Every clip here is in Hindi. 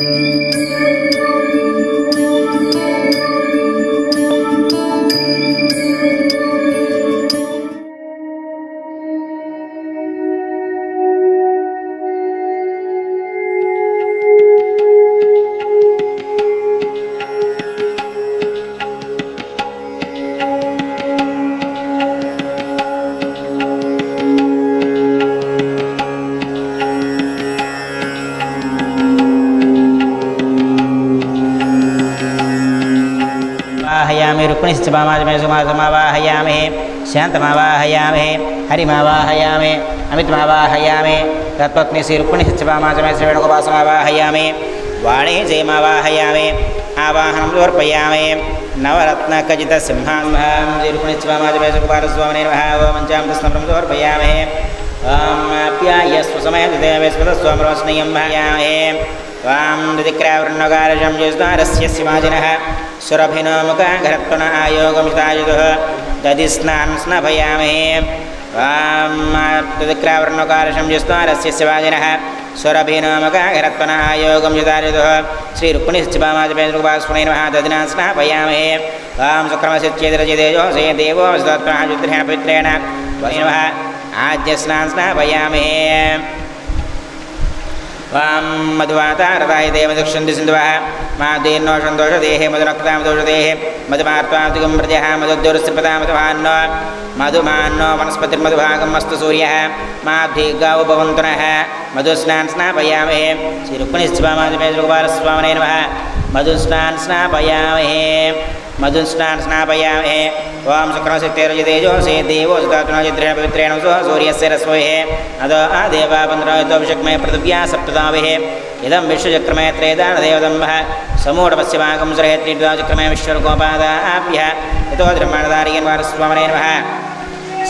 Música वाहयामि रुक्मिणिश्च वामाजमे सुमासमावाहयामि, शान्तमावाहयामि, हरिमावाहयामि, अमितमावाहयामि, तत्पत्नी श्री रुक्मिणिश्च वामाजमे श्रीवेणुगोपासमावाहयामि वाणी जयमावाहयामि आवाहनं समर्पयामि नवरत्नखचितसिंहां श्री रुक्मिणिश्च वामाजमे सुकुमारस्वामिने नमः ओमञ्चां तस्नप्रं समर्पयामि ॐ अप्यायस्व समयदेवेश्वरस्वामरोस्नयं भायामहे त्वां दिक्रावृण्णकारजं यस्दारस्य शिवाजिनः सुरभिनो मुखाघरत्वन आयोगमितायुधः दधि स्नान् स्नभयामहे। त्वां यस्दारस्य शिवाजिनः सुरभिनो मुखाघरत्वन आयोगं युधायुधः श्रीरुक्मिणिश्चिवामाजपेन्द्रुपास्फुणे नमः दधिना स्नापयामहे त्वां सुक्रमसिच्चेदरजिदेजो से देवो वसुत्वाजुत्रेण पवित्रेण वै नमः। आद्यस्नान् स्नापयामहे वां मधुवातारदाय देवदक्षन्ति सिन्धुवः मादीर्नो सन्तोषदेहे मधुरक्तां दोषदेहे मधुमार्त्वादिगं प्रजः मधुद्दुरस्त्रिपदा मधुमान्नो मधुमान्नो वनस्पतिर्मधुभागम् अस्तु सूर्यः माब्धिगाौ भवन्तु नः मधुस्नान् स्नापयामहे श्रीरुक्मिणिस्वामादिमे श्रीगोपालस्वामिने नमः मधुस्नान् स्नापयामहे मधुस्नान् स्नापयामहे ॐ शुक्रमसिद्धेरजितेजो से देवो सुतात्मनचित्रेण पवित्रेण सो सूर्यस्य रश्मेः अदो आदेवापन्द्रयतोऽभिषक्मय पृथिव्या सप्तदाविः इदं विश्वचक्रमे त्रेदानदेवदम्बः समूढपश्चिमागं सुरहेत्रीद्वाचक्रमे विश्वरूपोपादाभ्यः यतो धर्माणदारियन्वारस्वामने नमः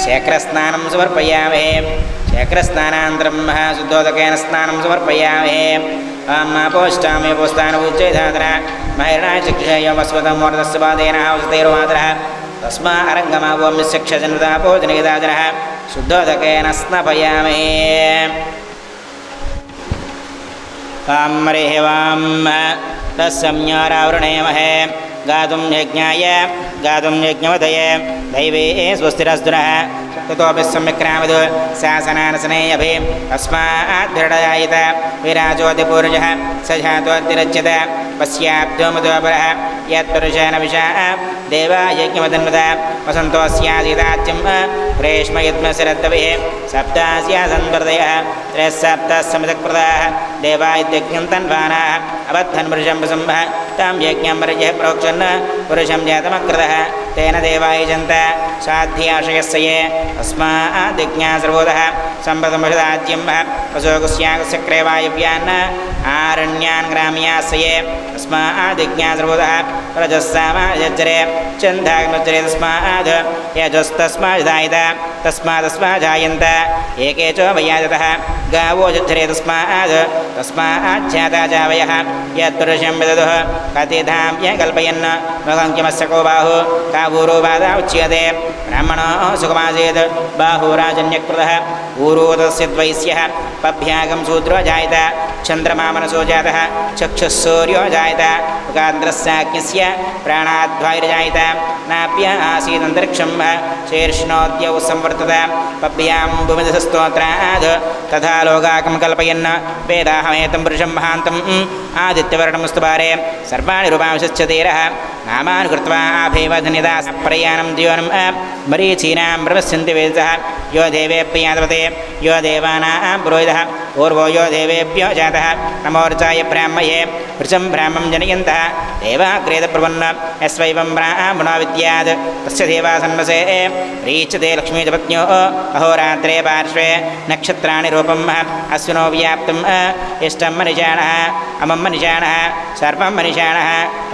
शेखरस्नानं समर्पयामहे। शेखरस्नानान्तरं शुद्धोदकेन स्नानं समर्पयामहे। पोष्टामे पोस्तानभूचैधातन महिरणाय चक्षुषयो पादेन తస్మా అరంగమావోమి శిక్ష జనతాపో జనగిదాజన శుద్ధోదకేన స్నపయామే వాం హరి వాం తస్సంజ్ఞారావృణేమహే गातुं यज्ञाय, गातुं यज्ञवदये। दैवे स्वस्तिरस्तुनः। ततोपि सम्यक्रामद् शासनानसने अभि अस्माद्दृढयायित विराजोऽतिपूर्जः। स जातोऽतिरच्यत पश्याब्धोमुदोपरः यत्पुरुषेण विशा। देवा यज्ञमदन्वत वसन्तोऽस्यासीदाज्यं प्रेष्मयत्मशिरद्दविः सप्तास्यासन्वर्दयः त्रयः सप्तः समितकृताः देवा इत्यज्ञं तन्वानाः। अबद्धन् पुरुषं प्रसम्भः। तं यज्ञं वर्यः प्रोक्षन् पुरुषं जातमकृतः तेन देवा यजन्त साध्याशयस्य ये अस्मादिज्ञा सर्वोदः सम्पदमषदाज्यं वसोकुस्याकुस्य क्रेवायव्यान् आरण्यान् ग्राम्यास्य ये अस्मादिज्ञा सर्वोदः रजस्सामाजरे चन्दाग्नोच्चरे तस्माद् यजस्तस्मादायत तस्मादस्मा जायन्त एके च वयाजतः गावो जुद्धरे तस्माद् तस्माज्जाता जावयः यत्पुरुषं विदधुः कतिधां य कल्पयन् मगं किमस्य को बाहु, कावूरो बाधा उच्यते, ब्राह्मणो सुखमासीत् बाहुराजन्यकृतः ऊरोदस्य द्वैस्यः पभ्यागं शूद्रो जायत, चन्द्रमा मनसो जातः चक्षुः सूर्यो जायत मुखान्द्रस्याज्ञस्य प्राणाध्वायुर्जायत नाप्य आसीदन्तरिक्षं शीर्ष्णोद्यौ संवर्तत पभ्यां भूमिदस्तोत्राद् तथा लोकाकं कल्पयन् वेदाहमेतं पुरुषं महान्तम् आदित्यवर्णं स्तुपारे सर्वाणि रूपांशश्च धीरः नामानि कृत्वा आभेवधनिदा प्रयाणं द्योनं मरीचीनां ब्रह्मस्यन्ति वेदः यो देवेऽप्ययादवते यो देवानां पुरोहितः पूर्वो यो देवेभ्यो जातः। नमोर्चाय ब्राह्मये वृचं ब्राह्मं जनयन्तः। देवाग्रेदब्रुवन् यस्वैवं ब्राह्मणो विद्यात्। तस्य देवासन्वसे प्रीच्यते लक्ष्मीजपत्न्यो। अहोरात्रे पार्श्वे नक्षत्राणि रूपम् अश्विनो व्याप्तम्। इष्टं मनिषाणः, अमं मनिषाणः, सर्वं मनिषाणः।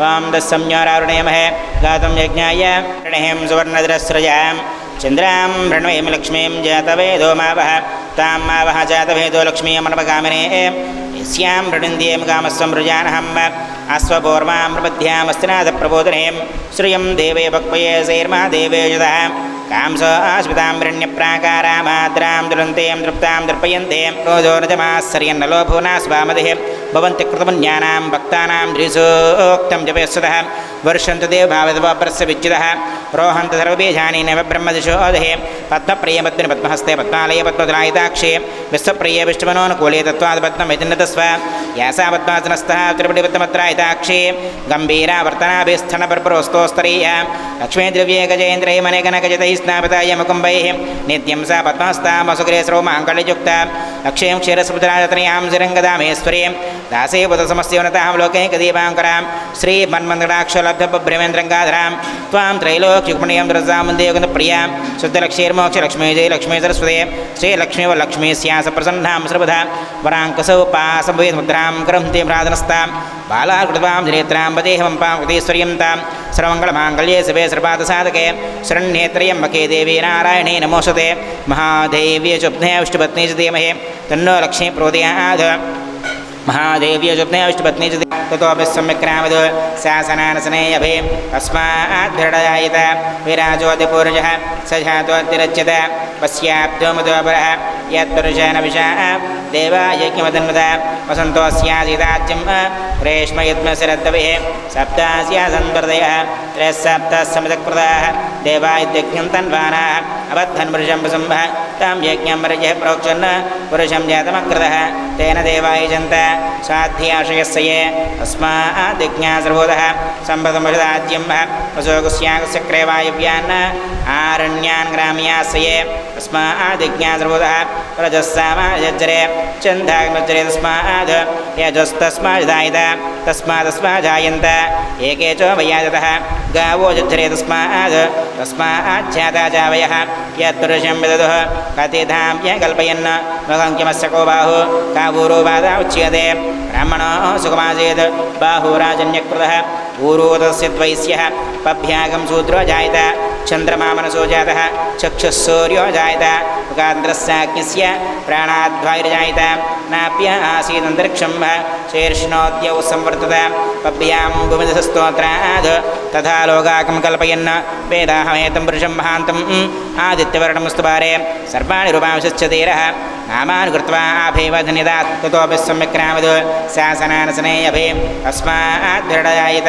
ॐ दस्संज्ञारारुणेमहे। गातुं यज्ञाय ऋणें सुवर्णद्रस्रजां चन्द्रां ऋण्वयं लक्ष्मीं जातवेदो मावः तां मावः जातभेदो लक्ष्मीमनपगामिने यस्यां ऋणिन्द्यें कामस्वं रुजानहम् अश्वपूर्वां प्रबध्यामस्तिनाथप्रबोधनें श्रियं देवे भक्वये सैर्मा देवे युधः कांसो आस्मितां वृण्यप्राकारामाद्रां दुरन्तें तृप्तां दर्पयन्ते रोजोरजमाश्चर्यन्नलोभो नास्वामदिः भवन्ति कृतमन्यानां भक्तानां द्विसोक्तं जपयस्वतः वर्षन्तु देवभावदवापरस्य विच्युतः। रोहन्त सर्वबीजानि नव ब्रह्मदिशोदहे पद्मप्रियपद्मिनि पद्महस्ते पद्मालये पद्मदलायिताक्षे विश्वप्रिये विष्णुमनोनुकूले तत्त्वात् पद्ममितिन्नतस्व यासा पद्मासनस्थः त्रिपुटिपद्मत्रायिताक्षे गम्भीरावर्तनाभिस्थनपर्परोस्तोस्तरीय लक्ष्मी द्रव्ये गजेन्द्रैः मनेकनकजितैः स्नापिताय मुकुम्बैः नित्यं सा पद्मास्तामसुग्रे सर्वमाङ्गल्ययुक्ता लक्ष्मीं क्षीरसमुद्राजतनयां श्रीरङ्गदामेश्वरीं। दासे पुतसमस्योनतां लोके कदीपाङ्करां श्रीमन्मन्दडाक्षलब्धभ्रमेन्द्रङ्गाधरां त्वां त्रैलोक्युक्मणीयं द्रजामुन्दयोगप्रियाँ शुद्धलक्ष्मीर्मोक्षलक्ष्मी जय लक्ष्मी सरस्वते श्रीलक्ष्मी वलक्ष्मी स्यास प्रसन्नां सर्वदा वराङ्कसौपासमुद्रां करन्ति प्रार्थनस्तां बालाकृत्वां जनेत्रां वदेहं पां कृतीश्वर्यं तां सर्वमङ्गलमाङ्गल्ये शिवे सर्वादसाधके शरण्येत्रयम्बके देवी नारायणे नमोऽस्तुते महादेव्य शुभ्ने विष्णुपत्नी च धीमहि तन्नो लक्ष्मी प्रोदयाद महादेव्य शुभ्ने विष्णुपत्नी च शासनानसने अभि स जातोऽतिरच्यत पश्याब्दोमुदोपरः यत्पुरुषेण विशा देवायज्ञमदन्वत वसन्तोऽस्याजिताज्यं रेष्मयुद्मशिरद्दविः सप्तास्यासन्वर्दयः त्रयः सप्तः समितकृताः। तन्वानाः। अबद्धन् पुरुषं प्रसम्भः। तां यज्ञं वर्जः प्रोक्षन् पुरुषं जातमकृतः तेन देवा यजन्त साध्याशयस्य ये अस्मादिज्ञा सर्वोदः सम्पदमुषदाज्यं वसोकुस्याकुस्य क्रेवायुव्यान् आरण्यान् ग्राम्यास्य ये अस्मादिज्ञा सर्वोदः रजस्सामाजरे चन्दाग्मज्जरे तस्माद् यजस्तस्मादायित तस्मादस्माजायन्त एके च वैयाजतः गावो जज्जरे तस्माद् तस्माज्जाता जावयः यत्पुरुषं विदधुः कथिधां य कल्पयन् मगङ्किमस्य को बाहु? कावूरो बाधा उच्यते। ब्राह्मणो सुखमासीत् बाहुराजन्यकृतः ऊरोदस्य द्वैस्यः पभ्यागं शूद्रो जायत। చంద్రమా మనసో జాత చక్షుssూర్యో జాయత ఉగాంధ్రస్సాగ్ఞస్య ప్రాణాద్వాయుర్జాయత నాప్య ఆసీదంతరిక్షం శీర్ష్ణోద్యౌ సంవర్తత పభ్యాంబుమిదస్తోత్రాద్ తథా లోగాకం కల్పయన్న వేదాహమేతం పురుషం మహాంతం ఆదిత్యవర్ణముస్తు భారే సర్వాణి రూపాంశ్చీర नामान् कृत्वा आभैव धन्यता ततोपि सम्यक् रामद् शासनानसने अभि अस्माद्दृढयायित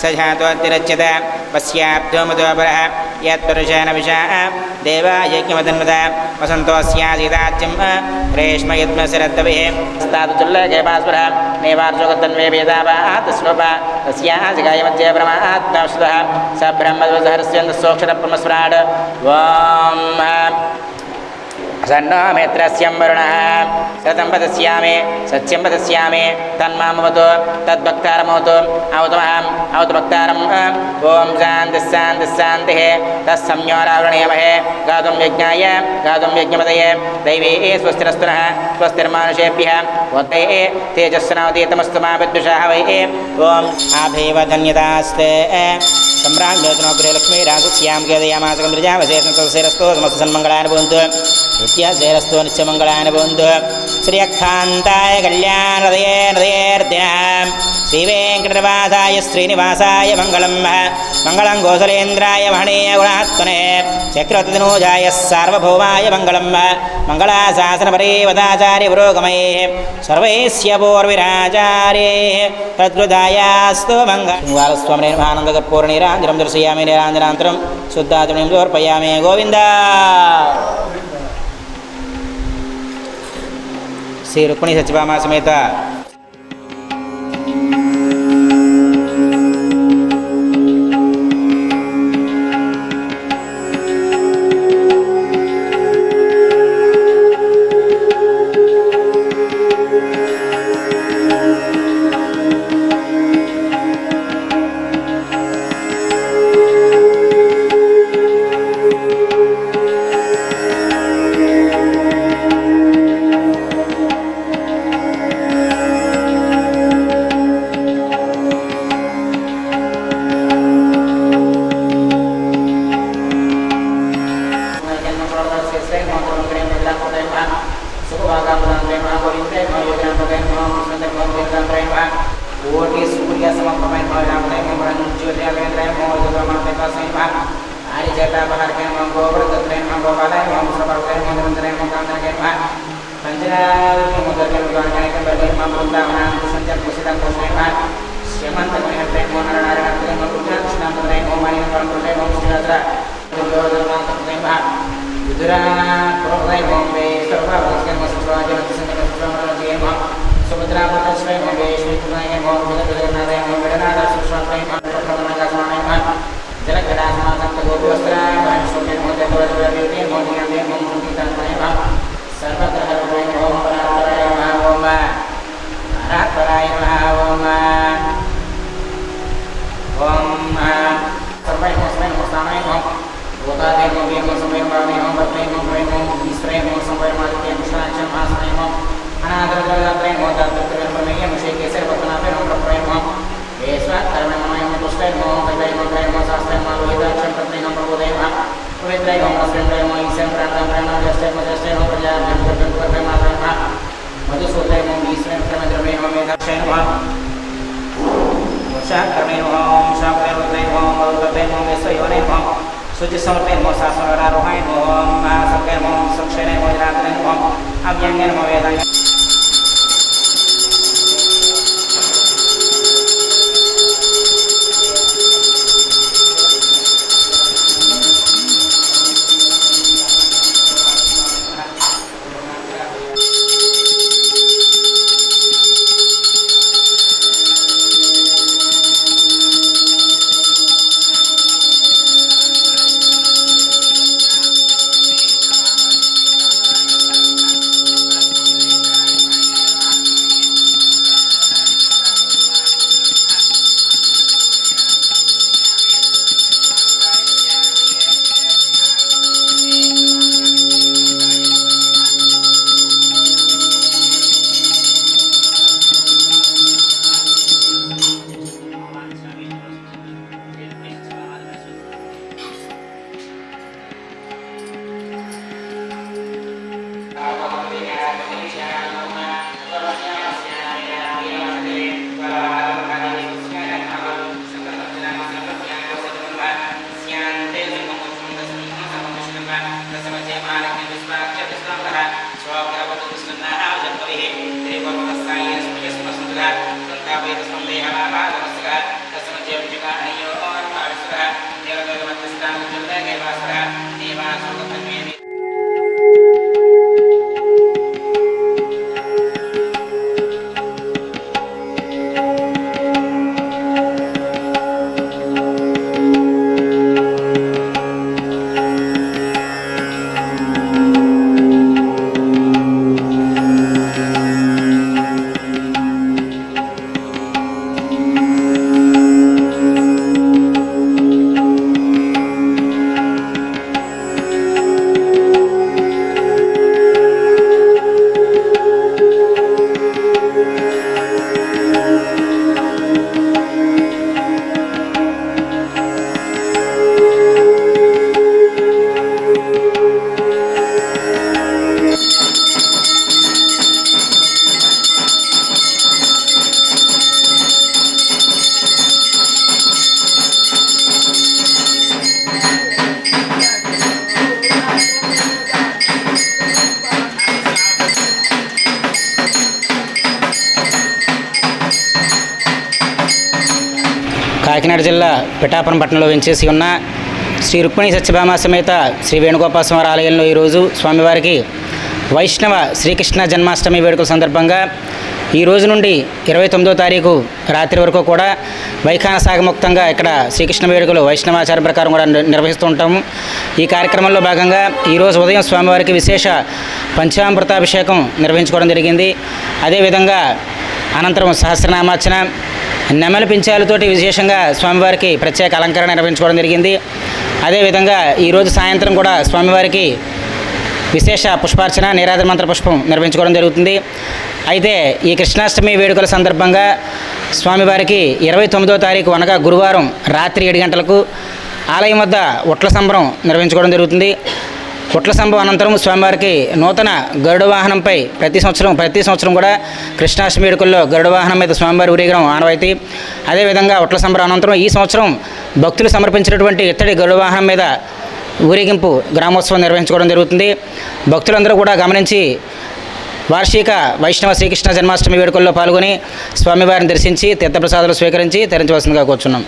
स जातोऽतिरच्यत पश्याब्दोमुदोपरः यत्पुरुषेण विशा देवायज्ञमदन्वत वसन्तोऽस्यासीताज्यं रेष्मयुद्मशिरद्दविः स्तातुल्लकेपास्वरः नेवार्जुकतन्वे वेदावात् श्लोप तस्यासिकायमध्ये ब्रह्मात्माश्रुतः स सन्नो मित्रस्यं वरुणः सतं वदस्यामि सत्यं वदस्यामि तन्मामवतु, तद्भक्तारमवतु। औतमहम् औतभक्तारम् ॐ शान्तिः शान्तिः शान्तिः। तत्संयोरावृणीयमहे गातुं यज्ञाय, गातुं यज्ञपदये दैवे स्वस्तिरस्तुनः, स्वस्तिर्मानुषेभ्यः। वते तेजस्वनावतीतमस्तु मा विद्विषाः वै। ॐ आभैव धन्यतास्ते। सम्राज्ञोतनोग्रे लक्ष्मी राजस्यां केदयामासकन्द्रजावशेषस्तु समस्त सन्मङ्गलानि యశేరస్తో నిత్యమంగళానుభవంతు శ్రీ అఖాంతాయ కళ్యాణదయే హృదయేర్దిన శ్రీ వెంకటనివాసాయ శ్రీనివాసాయ మంగళం మంగళం గోసలేంద్రాయ మహనీయ గుణాత్మనే చక్రవర్తినూజాయ సార్వభౌమాయ మంగళం మంగళాశాసన పరీవదాచార్య పురోగమై సర్వైస్య పూర్విరాచార్యే తద్గృదాయాస్తు మంగళస్వామి నిర్మానందకర్పూర్ణీరాంజనం దర్శయామి నిరాంజనాంతరం శుద్ధాతుణ్యం సమర్పయామి గోవిందా శ్రీ రుక్మిణి సత్యభామ సమేత शुचि समर्पे ओम शासनरारोहाय ओम महासंगे ओम संक्षेणे ओम रात्रे ओम अव्यंगे ओम वेदाय జిల్లా పిఠాపురం పట్టణంలో వెంచేసి ఉన్న శ్రీ రుక్మిణి సత్యభామ సమేత శ్రీ వేణుగోపాల స్వామి ఆలయంలో ఈరోజు స్వామివారికి వైష్ణవ శ్రీకృష్ణ జన్మాష్టమి వేడుకల సందర్భంగా ఈ రోజు నుండి ఇరవై తొమ్మిదో తారీఖు రాత్రి వరకు కూడా వైఖాన సాగముక్తంగా ఇక్కడ శ్రీకృష్ణ వేడుకలు వైష్ణవాచారం ప్రకారం కూడా నిర్వహిస్తూ ఉంటాము. ఈ కార్యక్రమంలో భాగంగా ఈరోజు ఉదయం స్వామివారికి విశేష పంచామృతాభిషేకం నిర్వహించుకోవడం జరిగింది. అదేవిధంగా అనంతరం సహస్రనామార్చన నెమలి పించాలతోటి విశేషంగా స్వామివారికి ప్రత్యేక అలంకరణ నిర్వహించుకోవడం జరిగింది. అదేవిధంగా ఈరోజు సాయంత్రం కూడా స్వామివారికి విశేష పుష్పార్చన నీరాజన మంత్ర పుష్పం నిర్వహించుకోవడం జరుగుతుంది. అయితే ఈ కృష్ణాష్టమి వేడుకల సందర్భంగా స్వామివారికి ఇరవై తొమ్మిదో తారీఖు అనగా గురువారం రాత్రి ఏడు గంటలకు ఆలయం వద్ద ఉట్ల సంబరం నిర్వహించుకోవడం జరుగుతుంది. ఉట్ల సంభవం అనంతరం స్వామివారికి నూతన గరుడ వాహనంపై ప్రతి సంవత్సరం ప్రతి సంవత్సరం కూడా కృష్ణాష్టమి వేడుకల్లో గరుడ వాహనం మీద స్వామివారి ఊరేగడం ఆనవాయితీ. అదేవిధంగా ఉట్ల సంబరం అనంతరం ఈ సంవత్సరం భక్తులు సమర్పించినటువంటి ఇత్తడి గరుడ వాహనం మీద ఊరేగింపు గ్రామోత్సవం నిర్వహించుకోవడం జరుగుతుంది. భక్తులందరూ కూడా గమనించి వార్షిక వైష్ణవ శ్రీకృష్ణ జన్మాష్టమి వేడుకల్లో పాల్గొని స్వామివారిని దర్శించి తీర్థప్రసాదాలు స్వీకరించి తరించవలసిందిగా కూర్చున్నాం.